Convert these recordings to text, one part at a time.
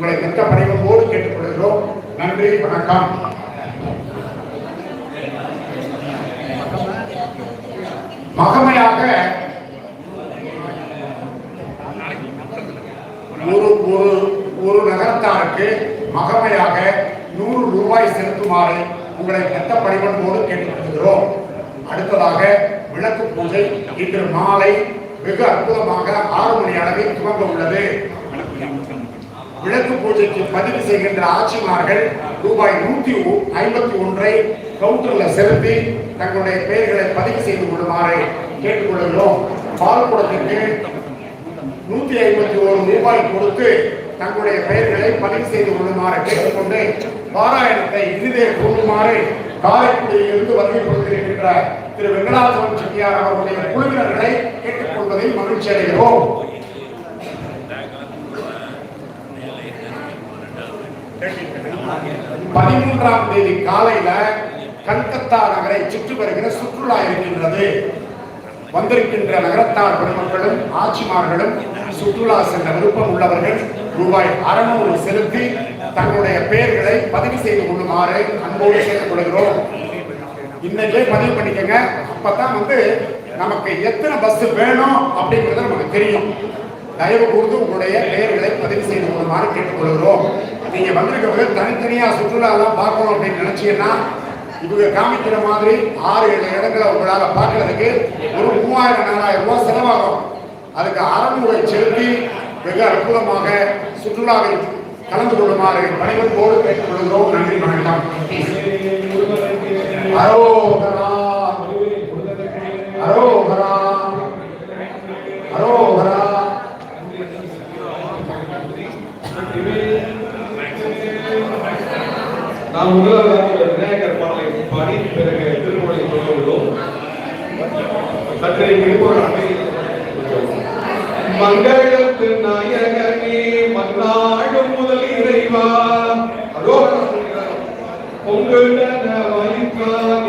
உங்களை மிக்க பணிவோடு கேட்டுக்கொள்கிறோம் நன்றி வணக்கம். மகமையாக ஒரு ஒரு ஒரு நகரத்தாருக்கு மகமையாக நூறு ரூபாய் செலுத்துமாறு உங்களை மெத்த பணிவன்போடு கேட்டுக்கொள்கிறோம். அடுத்ததாக விளக்கு பூஜை இன்று மாலை வெகு அற்புதமாக ஆறு மணி அளவில் துவங்க உள்ளது. விளக்கு பூஜைக்கு பதிவு செய்கின்ற ஆட்சிமார்கள் ரூபாய் நூத்தி ஐம்பத்தி ஒன்றை கவுண்டர்ல செலுத்தி தங்களுடைய பெயர்களை பதிவு செய்து கொள்ளுமாறு கேட்டுக்கொள்கிறோம். பால்குடத்திற்கு நூத்தி ஐம்பத்தி ஒரு ரூபாய் கொடுத்து தங்களுடைய பெயர்களை பதிவு செய்து கொள்ளுமாறு கேட்டுக்கொண்டு பாராயணத்தை இனிதே கூறுமாறு காரைக்குடியிலிருந்து வருகை கொடுத்திருக்கின்ற திரு வெங்கடாச்சலம் செட்டியார் அவருடைய குழுவினர்களை கேட்டுக்கொள்வதில் மகிழ்ச்சி அடைகிறோம். பதிமூன்றாம் தேதி காலையில கல்கத்தா நகரை சுற்றி வருகிற சுற்றுலா இருக்கின்றது. வந்திருக்கின்ற நகரத்தார் பெருமக்களும் ஆட்சிமார்களும் சுற்றுலா சென்ற விருப்பம் உள்ளவர்கள் ரூபாய் அறுநூறு செலுத்தி தங்களுடைய பெயர்களை பதிவு செய்து கொள்ளுமாறு அன்போடு கேட்டுக் கொள்கிறோம் இன்னைக்கே பதிவு பண்ணிக்கங்க. அப்பதான் வந்து நமக்கு எத்தனை பஸ் வேணும் அப்படிங்கிறது நமக்கு தெரியும். தயவு கூர்ந்து உங்களுடைய பெயர்களை பதிவு செய்து கொள்ளுமாறு கேட்டுக்கொள்கிறோம். நீங்க வந்திருக்கிறது தனித்தனியா சுற்றுலா எல்லாம் பார்க்கணும் அப்படின்னு நினைச்சீங்கன்னா இவங்க காமிக்கிற மாதிரி ஆறு ஏழு இடங்களை உங்களால பார்க்கறதுக்கு ஒரு மூவாயிரம் நாலாயிரம் ரூபாய் செலவாகும். அதுக்கு அறநூறை செலுத்தி வெகு அற்புதமாக சுற்றுலாவில் கலந்து கொள்ளுமாறு பணிவன்போடு கேட்டுக்கொள்கிறோம் நன்றி வணக்கம். நாம் முதலாவதாக விநாயகர் பாடலை பாடி பிறகு திருமுறை சொல்லுகிறோம் சற்றே இருப்பவர் அமைதி மங்களத்து நாயகனே மன்னாடும் முதல் இறைவா. அதோ பொங்கல் வலிக்கானே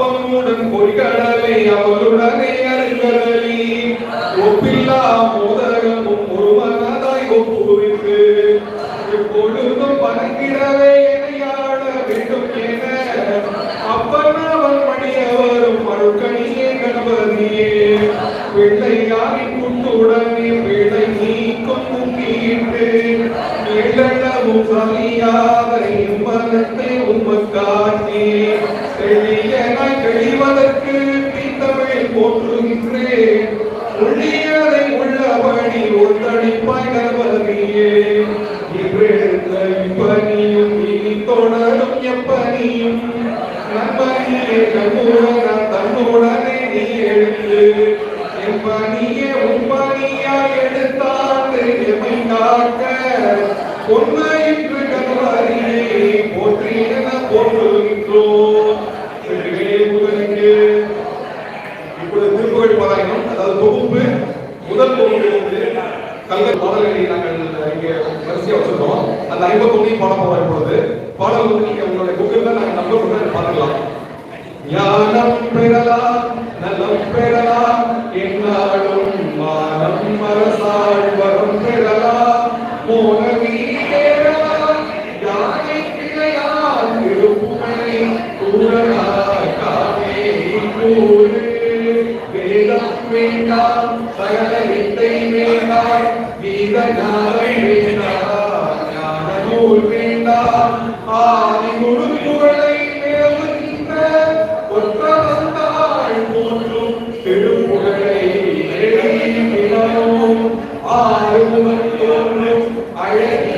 அப்பமுடன் பொய்கடலை அவளுடனே அருங்கடலி ஒப்பில்லா மோதகமும் ஒருமனதாய் ஒப்புவித்து எப்பொழுதும் பணங்கிடவே எனையாட வேண்டும் என. அப்பன் அவன் மணியவரும் அழுக்கணியே கணபதியே பிள்ளையாரின் குண்டுடனே வேலை நீக்கும் முங்கிட்டு இழவும் சலியாத இம்மனத்தை உமக்காட்டே தெளியனாய் கழிவதற்கு தீத்தமிழ் போற்றுகின்றேன் உள்ளியதை உள்ளபடி ஒத்தடிப்பாய் கணபதியே இவ்விழுந்த இப்பனியும் இனி தொடரும் எப்பனியும் நம்பனியே கண்ணுடன தன்னுடனே நீ எழுந்து எப்பனியே எமை காக்க பாடல்களை நாங்கள் இங்கே வரிசையாக வச்சிருக்கோம் அந்த ஐம்பத்தொன்னையும் பாட போறோம் இப்பொழுது பாடல் வந்து நீங்கள் உங்களுடைய புக்கில் நாங்கள் வேண்டாம் சகல வித்தை வேண்டாம் வீரநாவை வேண்டாம் ஞான நூல் வேண்டாம் ஆதி முழுப்புகளை ஒற்றவந்தாள் திருப்புகழை தோன்றும் அழகிய